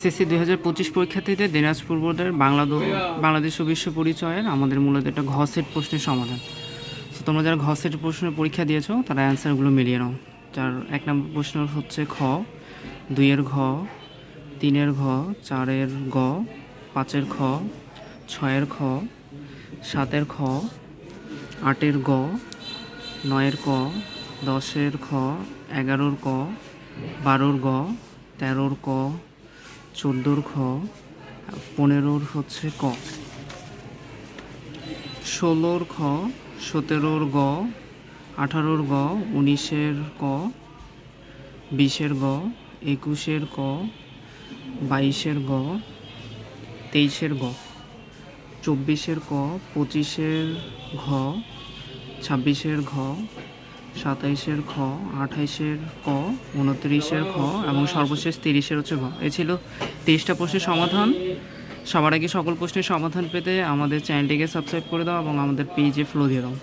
SSC দুই হাজার পঁচিশ পরীক্ষার্থীদের দিনাজপুর বোর্ডের বাংলা বাংলাদেশ ও বিশ্ব পরিচয়ের আমাদের মূলত একটা ঘ সেট প্রশ্নের সমাধান। তো তোমরা যারা ঘ সেট প্রশ্নের পরীক্ষা দিয়েছ, তারা অ্যান্সারগুলো মিলিয়ে নাও। যার এক নম্বর প্রশ্ন হচ্ছে খ, দুইয়ের ঘ, তিনের ঘ, চারের গ, পাঁচের খ, ছয়ের খ, সাতের খ, আটের গ, নয়ের ক, দশের খ, এগারোর ক, বারোর গ, তেরোর ক চোদ্দোর খ পনেরোর হচ্ছে ক। ষোলোর খ সতেরোর গ, আঠারোর গ, উনিশের ক, বিশের গ, একুশের ক, বাইশের গ, তেইশের গ। চব্বিশের ক, পঁচিশের ঘ, ছাব্বিশের ঘ, সাতাইশের খ আঠাইশের ক, উনত্রিশের খ এবং সর্বশেষ তিরিশের হচ্ছে ঘ। এ ছিল তেইশটা প্রশ্নের সমাধান। সবার আগে সকল প্রশ্নের সমাধান পেতে আমাদের চ্যানেলটিকে সাবস্ক্রাইব করে দাও এবং আমাদের পেজে ফ্লো দিয়ে দাও।